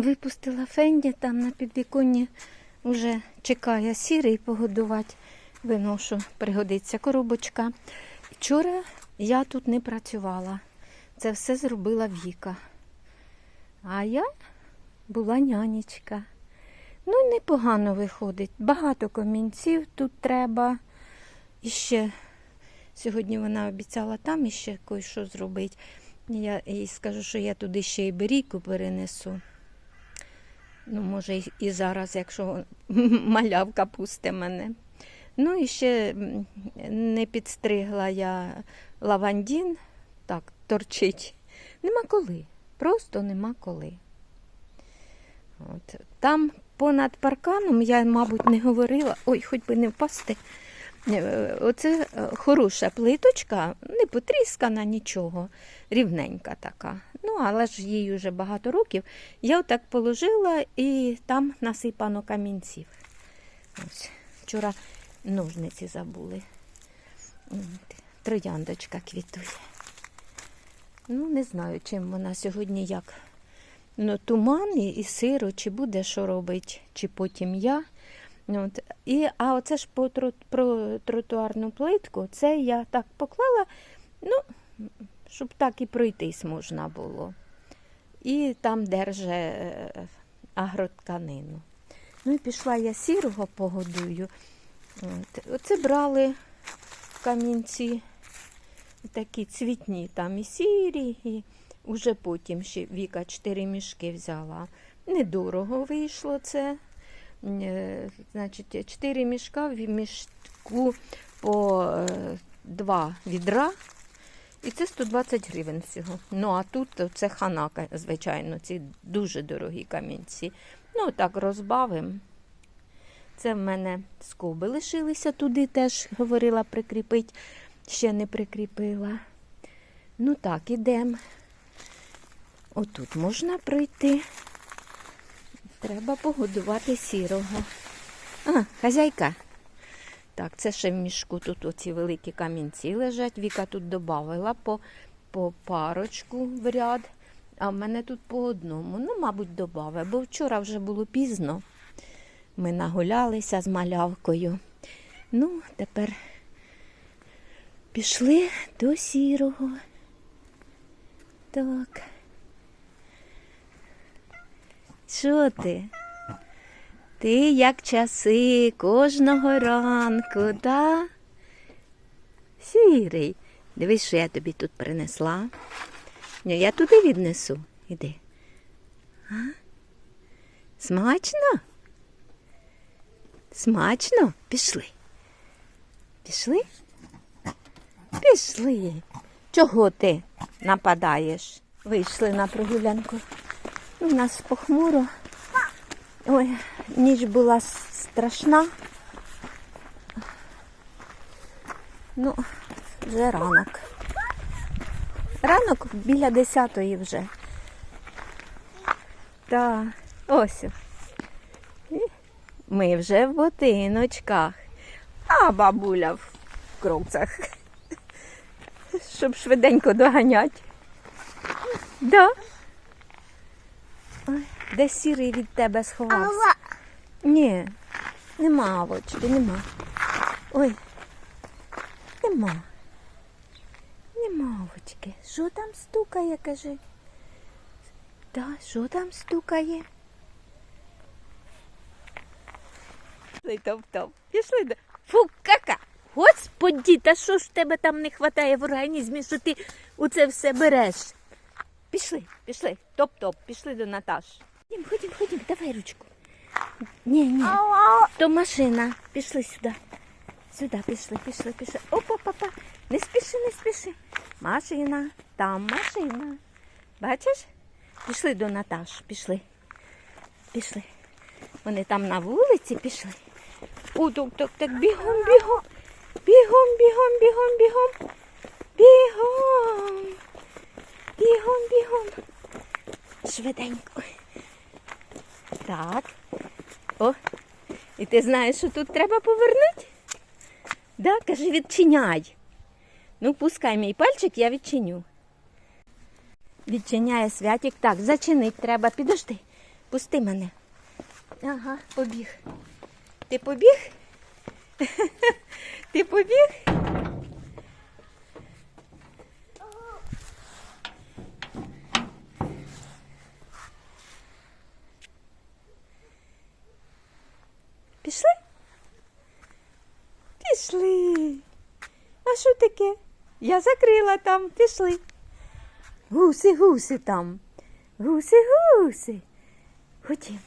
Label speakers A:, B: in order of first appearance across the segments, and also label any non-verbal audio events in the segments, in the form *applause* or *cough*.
A: випустила фенді, там на підвіконні вже чекає сірий погодувати. Виношу, пригодиться коробочка. Вчора я тут не працювала. Це все зробила Віка. А я була нянечка. Ну, непогано виходить. Багато комінців тут треба. І ще сьогодні вона обіцяла там іще кое-що зробити. Я їй скажу, що я туди ще й берійку перенесу. Ну, може, і- зараз, якщо *laughs* малявка пусте мене. Ну і ще не підстригла я лавандін, так, торчить. Нема коли. Просто нема коли. От. Там понад парканом я, мабуть, не говорила, ой, хоч би не впасти. Е, Оце е, хороша плиточка, не потріскана нічого, рівненька така. Ну, але ж їй вже багато років. Я отак положила і там насипано камінців. Ось. Вчора ножниці забули. Трояндочка квітує. Ну, не знаю, чим вона сьогодні як. Ну, туман і, сиро, чи буде що робить, чи потім я. От. І, а оце ж по про тротуарну плитку, це я так поклала, ну, щоб так і пройтись можна було. І там держе е, агротканину. Ну і пішла я сірого погодую. Оце брали в камінці такі цвітні, там і сірі, і вже потім ще Віка чотири мішки взяла. Недорого вийшло це. Е, Значить, чотири мішка в мішку по е, два відра. І це 120 гривень всього. Ну, а тут це ханака, звичайно, ці дуже дорогі камінці. Ну, так розбавимо. Це в мене скоби лишилися туди, теж говорила прикріпить, ще не прикріпила. Ну так, ідемо. Отут можна пройти. Треба погодувати сірого. А, хазяйка. Так, це ще в мішку. Тут оці великі камінці лежать. Віка тут додавала по, по парочку в ряд, а в мене тут по одному. Ну, мабуть, додавив, бо вчора вже було пізно. Ми нагулялися з малявкою. Ну, тепер пішли до сірого. Так. Що ти? Ти як часи кожного ранку, да? Сірий. Дивись, що я тобі тут принесла. Ні, я туди віднесу. Іди. А? Смачно? Смачно? Пішли. Пішли? Пішли. Чого ти нападаєш? Вийшли на прогулянку. У нас похмуро. Ой, ніч була страшна. Ну, вже ранок. Ранок біля десятої вже. Так, ось. Ми вже в ботиночках, а бабуля в крокцях. Щоб швиденько доганять. Да. Ой, де сірий від тебе сховався? Ні, нема авочки, нема. Ой, нема. Нема авочки. Що там стукає, кажи? Да, що там стукає? Пішли топ-топ. Пішли до. Фу, кака! Господі, та що ж в тебе там не вистачає в організмі, що ти оце все береш? Пішли, пішли, топ-топ, пішли до Наташ. Ходім, ходім, ходім, давай ручку. Ні, ні, то машина. Пішли сюди. Сюди, пішли, пішли, пішли. Опа, папа, не спіши, не спіши. Машина, там машина. Бачиш? Пішли до Наташ, пішли. Пішли. Вони там на вулиці пішли. О, так, так, так, бігом, бігом. Бігом, бігом, бігом, бігом. Бігом. Бігом, бігом. Швиденько. Так. О, і ти знаєш, що тут треба повернути? Да, каже, відчиняй. Ну, пускай мій пальчик, я відчиню. Відчиняє святик. Так, зачинить треба. Підожди. Пусти мене. Ага, побіг. Ти побіг? *laughs* Ти побіг? Пішли? Пішли. А що таке? Я закрила там, пішли. Гуси, гуси там. Гуси, гуси. Ходімо.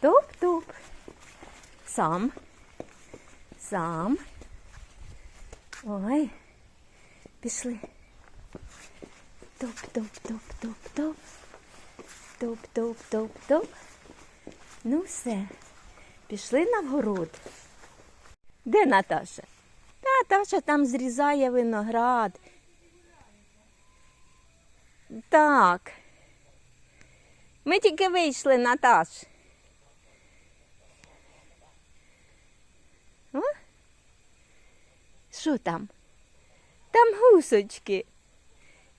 A: Топ-топ. Сам. Сам. Ой. Пішли. Топ-топ-топ-топ-топ. Топ-топ-топ-топ. Ну все. Пішли на вгород. Де Наташа? Наташа там зрізає виноград. Так. Ми тільки вийшли, Наташ. О? Що там? Там гусочки.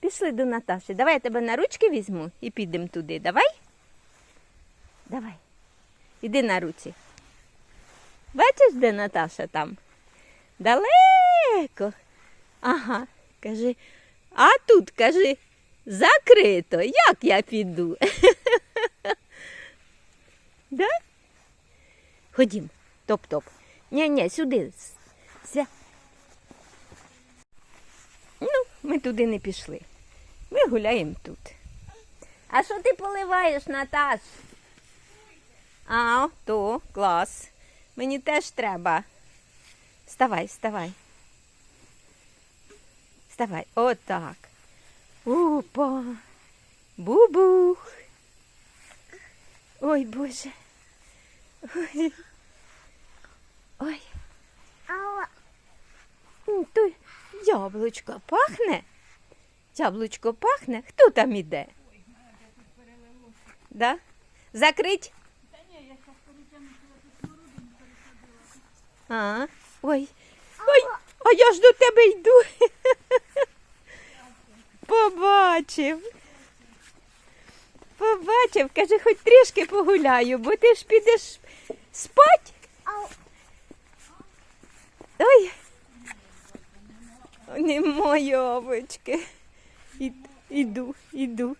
A: Пішли до Наташі. Давай я тебе на ручки візьму і підемо туди. Давай? Давай. Іди на руці. Бачиш, де Наташа там? Далеко. Ага, кажи, а тут кажи, закрито. Як я піду? *laughs* да? Ходім, топ-топ. Ні-ні, сюди. Ся. Ну, ми туди не пішли. Ми гуляємо тут. А що ти поливаєш, Наташ? А, то клас. Мені теж треба. Вставай, вставай. Вставай. Отак. Опа. Бубух. Ой, Боже. Ой. Ой. То яблучко пахне. Яблучко пахне. Хто там іде? Да? Закрить? А, ой. Ой, а я ж до тебе йду. Побачив. Побачив, каже, хоч трішки погуляю, бо ти ж підеш спать. Ой. Не мої овочки. І- Іду, іду.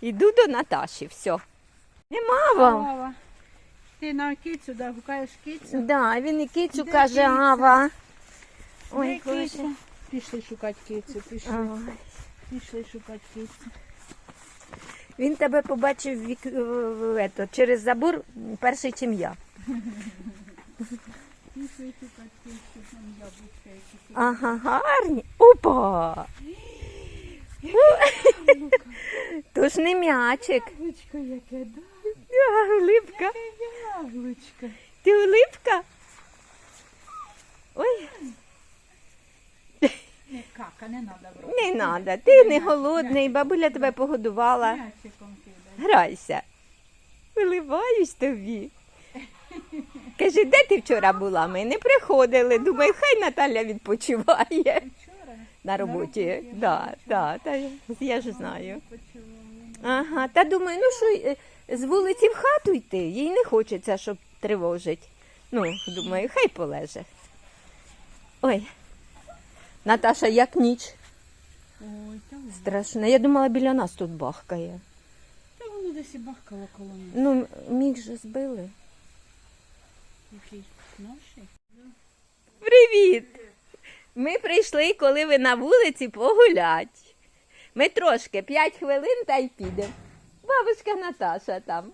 A: Іду до Наташі, все. Нема вам.
B: Ти на кицю, да, гукаєш кицю?
A: Да, він і кицю
B: Де
A: каже,
B: киця?
A: Ава.
B: Де
A: Ой, Боже.
B: киця? Пішли шукати кицю, пішли,
A: Ой.
B: пішли шукати кицю.
A: Він тебе побачив вік... в- в- ето, через забор перший, чим я. *laughs*
B: Пішли шукати кицю, там яблучка якісь.
A: Ага, гарні. Опа! *laughs* То ж не м'ячик.
B: Яблучко яке, да?
A: А, Улипка.
B: Яке яблучко.
A: Ти улипка? Ой,
B: Не кака, не треба брати.
A: не. Ти не голодний, бабуля тебе погодувала. Грайся. Виливаюсь тобі. Кажи, де ти вчора була? Ми не приходили. Думаю, хай Наталя відпочиває
B: Вчора
A: на роботі. Да, да, та я- ж знаю. Ага, та думаю, ну що е, з вулиці в хату йти, їй не хочеться, щоб тривожить. Ну, думаю, хай полеже. Ой. Наташа, як ніч.
B: Ой.
A: Страшно. Я думала, біля нас тут бахкає.
B: Та воно десь і бахкало коло нас.
A: Ну, міг же збили.
B: Який?
A: Привіт! Ми прийшли, коли ви на вулиці погулять. Ми трошки 5 хвилин та й підемо. Бабушка Наташа там. *laughs*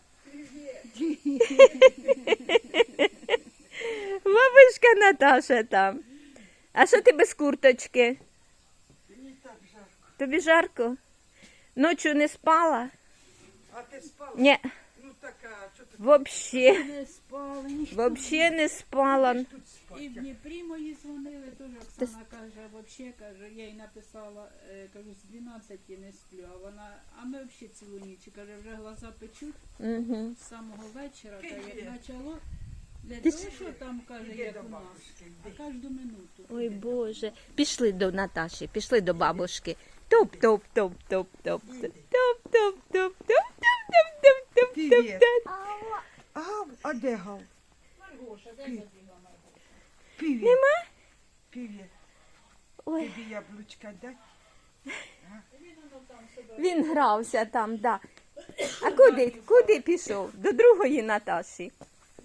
A: Бабушка Наташа там. А що ти без курточки? Тобі жарко? Ночі не спала?
C: А ти спала?
A: Ні,
C: Ну така, що ти
A: взагалі.
B: Не спали, ніхто.
A: Взагалі не спала.
C: тут?
B: І в Дніпрі мої дзвонили, теж Оксана каже, взагалі каже, я їй написала, е, кажу, з 12 не сплю, а вона, а ми взагалі цілу ніч, каже, вже глаза печуть
A: Угу.
B: з самого вечора, та як почало, не
A: Ти
B: то,
A: ж-
B: що там каже, як
C: до
B: у нас, а кожну минуту.
A: Ой Боже. Пішли до Наташі, пішли до бабушки. Топ, топ, топ, топ, топ, топ, топ, топ, топ, топ, топ, топ, топ,
C: Привіт. Гав, а де гав?
B: Маргоша, де забігла Маргоша?
C: Привіт. Нема? Привіт.
A: Ой,
C: Тобі яблучка дай.
A: він грався там, да. А куди? Куди пішов? До другої Наташі.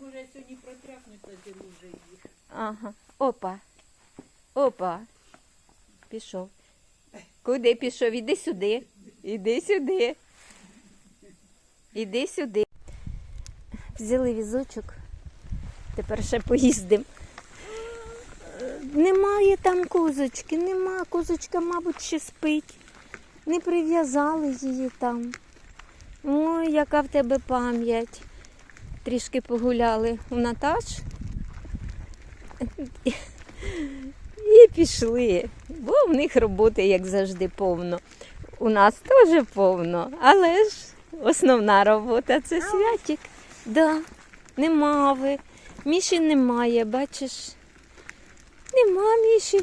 B: Може, сьогодні протряхнуть тоді луже їх.
A: Ага. Опа. Опа. Пішов. Куди пішов? Іди сюди. Іди сюди. Іди сюди. Взяли візочок. Тепер ще поїздимо. Немає там козочки, нема. Козочка, мабуть, ще спить. Не прив'язали її там. Ой, яка в тебе пам'ять. Трішки погуляли у Наташ. І пішли, бо в них роботи, як завжди, повно. У нас теж повно, але ж основна робота це святик. Да, нема ви. Міші немає, бачиш. Нема Міші.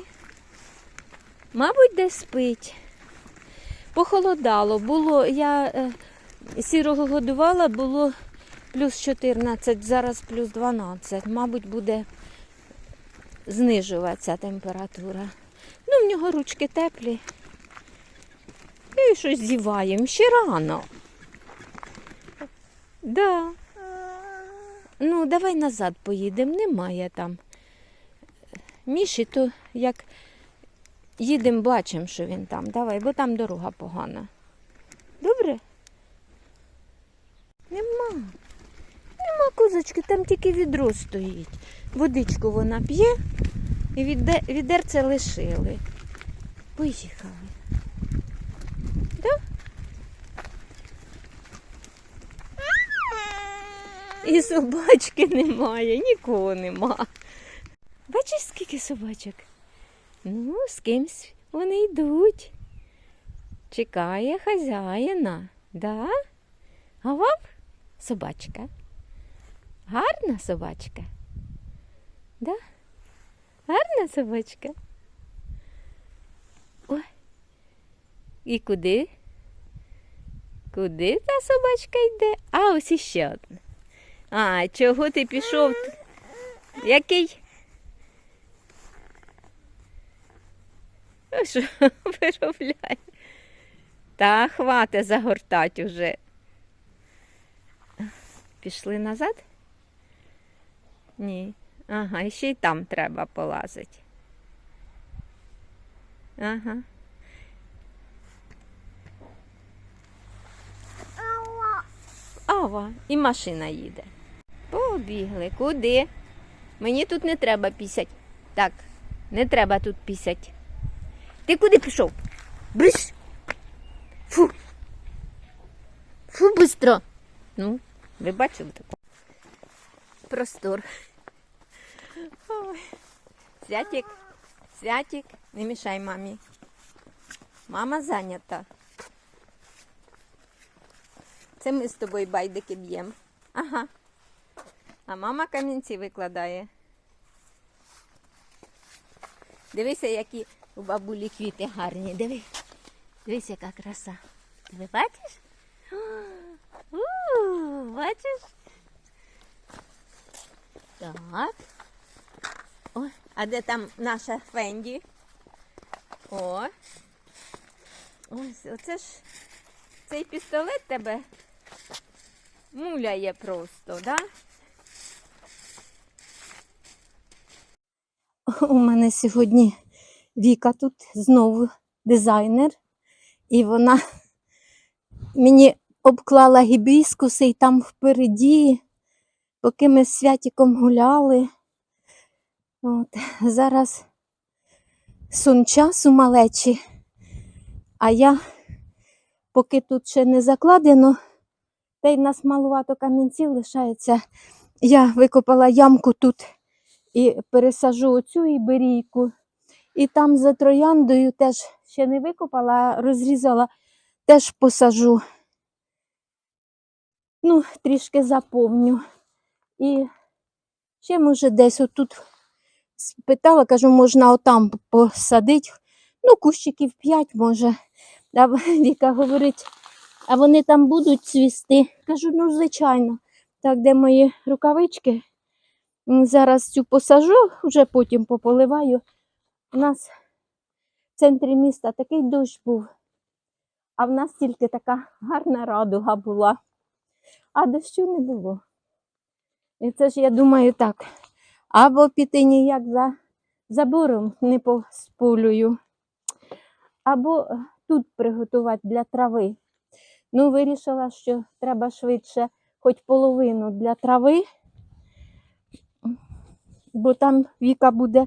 A: Мабуть, десь спить. Похолодало. Було, я е, сірого годувала, було плюс 14, зараз плюс 12. Мабуть, буде знижуватися температура. Ну, в нього ручки теплі. І щось зіваємо. Ще рано. Да. Ну, давай назад поїдемо, немає там. Міші, то як їдемо, бачимо, що він там. Давай, бо там дорога погана. Добре? Нема. Козочки, там тільки відро стоїть. Водичку вона п'є і відерце лишили. Поїхали. Да? І собачки немає, нікого нема. Бачиш, скільки собачок? Ну, з кимсь вони йдуть. Чекає хазяїна, да? А вам собачка? Гарна собачка? Да? Гарна собачка? Ой. І куди? Куди та собачка йде? А, ось іще одна. А, чого ти пішов? Який? Ну що, *laughs* виробляє? Та хвата загортать уже. Пішли назад? Ні. Ага, і ще й там треба полазити. Ага. Ава, і машина їде. Побігли. Куди? Мені тут не треба пісять. Так, не треба тут пісять. Ти куди пішов? Бриш! Фу. Фу, бистро. Ну, ви бачили таку? Простор. Ой. Святик, святик, не мішай мамі. Мама зайнята. Це ми з тобою байдики б'ємо. Ага. А мама камінці викладає. Дивися, які у бабулі квіти гарні. Диви. Дивись, яка краса. Ти бачиш? У, бачиш? Так. Ой, а де там наша Фенді? О. Ось, оце ж цей пістолет тебе муляє просто, да? У мене сьогодні Віка тут знову дизайнер, і вона мені обклала гібіскуси і там впереді, поки ми з святіком гуляли. От, зараз сон часу малечі, а я, поки тут ще не закладено, та й нас малувато камінців лишається, я викопала ямку тут і пересажу оцю іберійку. І там за трояндою теж ще не викопала, а розрізала, теж посажу. Ну, трішки заповню. І ще, може, десь отут спитала, кажу, можна отам посадити. Ну, кущиків 5 може. А *laughs* Віка говорить, А вони там будуть цвісти. Кажу, ну, звичайно. Так, де мої рукавички? Зараз цю посажу, вже потім пополиваю. У нас в центрі міста такий дощ був, а в нас тільки така гарна радуга була, а дощу не було. І це ж я думаю так. Або піти ніяк за забором не посполюю, або е, тут приготувати для трави. Ну, вирішила, що треба швидше хоч половину для трави, бо там Віка буде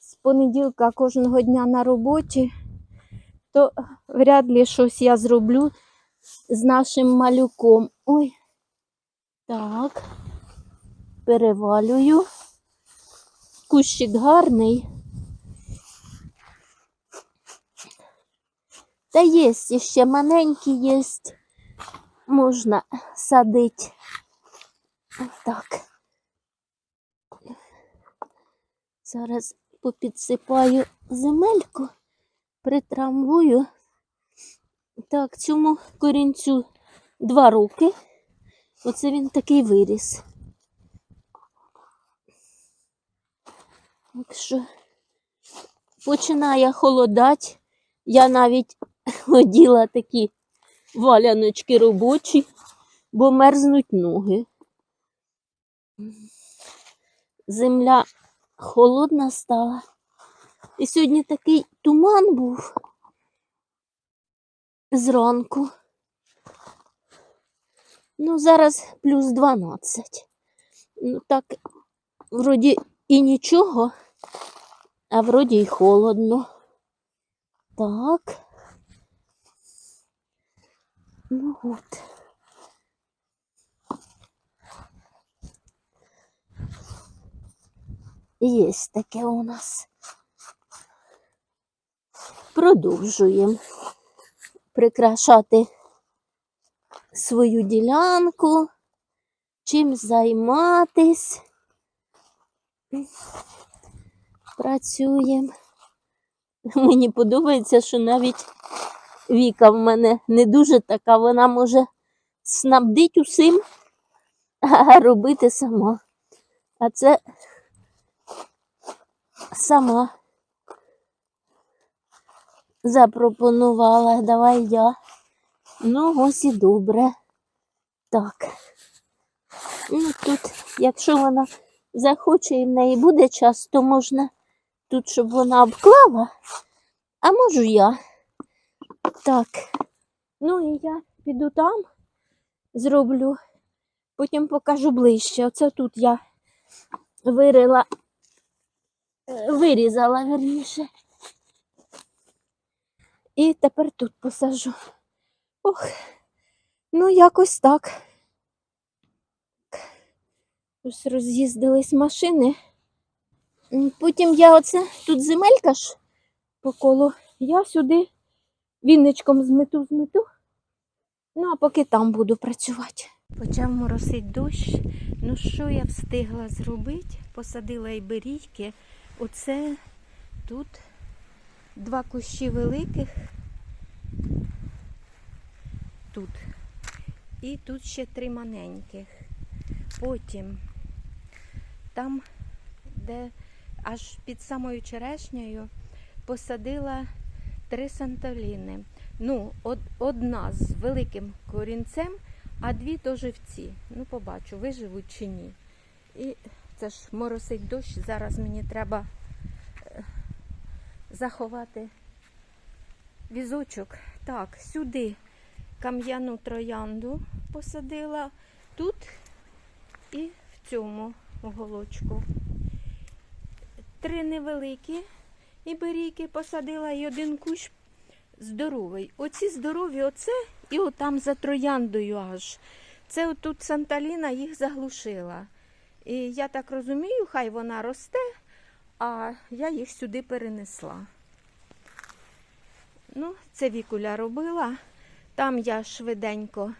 A: з понеділка кожного дня на роботі, то вряд ли щось я зроблю з нашим малюком. Ой, так, перевалюю. Кущик гарний. Та є ще маленькі є. Можна садити. Так. Зараз попідсипаю земельку, притрамбую. Так, цьому корінцю два роки. Оце він такий виріс. Так що починає холодати. Я навіть *laughs* оділа такі валяночки робочі, бо мерзнуть ноги. Земля холодна стала. І сьогодні такий туман був зранку. Ну, зараз плюс 12. Ну, так, вроді і нічого, а вроді й холодно. Так. Ну от. Є таке у нас. Продовжуємо прикрашати свою ділянку, чим займатись. Працюємо. Мені подобається, що навіть Віка в мене не дуже така, вона може снабдить усім, а робити сама. А це сама запропонувала, давай я. Ну, ось і добре. Так. Ну, тут, якщо вона захоче і в неї буде час, то можна тут, щоб вона обклала, а можу я. Так. Ну і я піду там, зроблю, потім покажу ближче. Оце тут я вирила, е, вирізала верніше. І тепер тут посажу. Ох, ну якось так. Ось роз'їздились машини. Потім я оце, тут земелька ж по колу, я сюди вінничком змету, змету. Ну, а поки там буду працювати. Почав моросить дощ. Ну, що я встигла зробити? Посадила іберійки. Оце тут два кущі великих. Тут. І тут ще три маленьких. Потім там, де аж під самою черешнею посадила три санталіни. Ну, од, одна з великим корінцем, а дві то живці. Ну, побачу, виживуть чи ні. І це ж моросить дощ. Зараз мені треба е, заховати візочок. Так, сюди кам'яну троянду посадила, тут і в цьому уголочку. Три невеликі іберійки посадила і один кущ здоровий. Оці здорові, оце і отам за трояндою аж. Це отут Санталіна їх заглушила. І я так розумію, хай вона росте, а я їх сюди перенесла. Ну, це вікуля робила. Там я швиденько,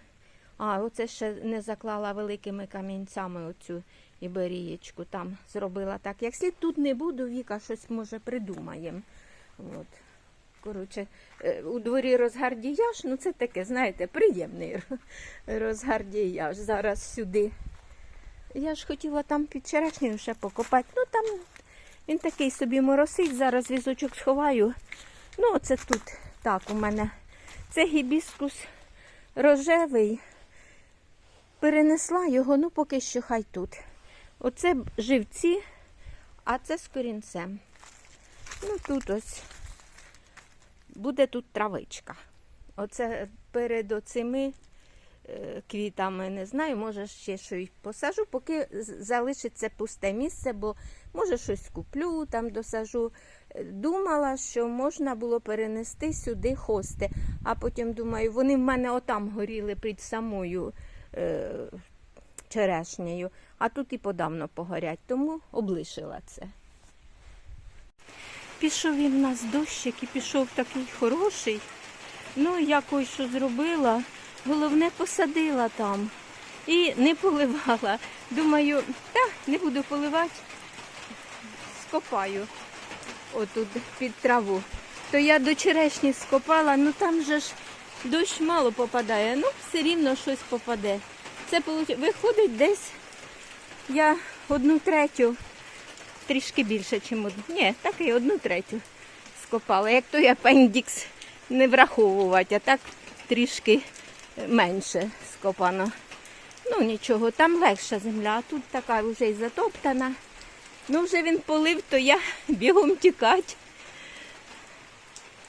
A: а оце ще не заклала великими камінцями оцю іберієчку. Там зробила так, як слід. Тут не буду, Віка щось може придумаємо. От. коротше, е, у дворі розгардіяж, ну це таке, знаєте, приємний ро- розгардіяж. Зараз сюди. Я ж хотіла там під черешнею ще покопати. Ну там він такий собі моросить, зараз візочок сховаю. Ну, оце тут так у мене. Це гібіскус рожевий. Перенесла його, ну поки що хай тут. Оце живці, а це з корінцем. Ну тут ось буде тут травичка. Оце перед оцими е, квітами, не знаю, може ще щось посажу, поки залишиться пусте місце, бо може щось куплю, там досажу. Е, Думала, що можна було перенести сюди хости, а потім думаю, вони в мене отам горіли під самою е, черешнею, а тут і подавно погорять, тому облишила це. Пішов він в нас дощик і пішов такий хороший. Ну, я ось що зробила. Головне, посадила там і не поливала. Думаю, та не буду поливати, скопаю отут під траву. То я до черешні скопала, ну там же ж дощ мало попадає, ну все рівно щось попаде. Це виходить десь я одну третю, трішки більше, ніж одну. Ні, так і одну третю скопала. Як той апендікс не враховувати, а так трішки менше скопано. Ну нічого, там легша земля, а тут така вже й затоптана. Ну, вже він полив, то я *laughs* бігом тікати.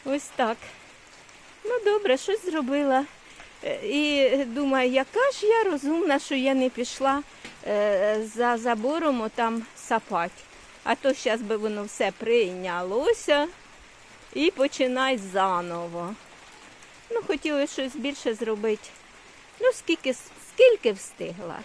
A: Ось так. Ну, добре, щось зробила. Е, І думаю, яка ж я розумна, що я не пішла е, за забором отам сапати. А то зараз би воно все прийнялося і починай заново. Ну, хотіла щось більше зробити. Ну, скільки, скільки встигла.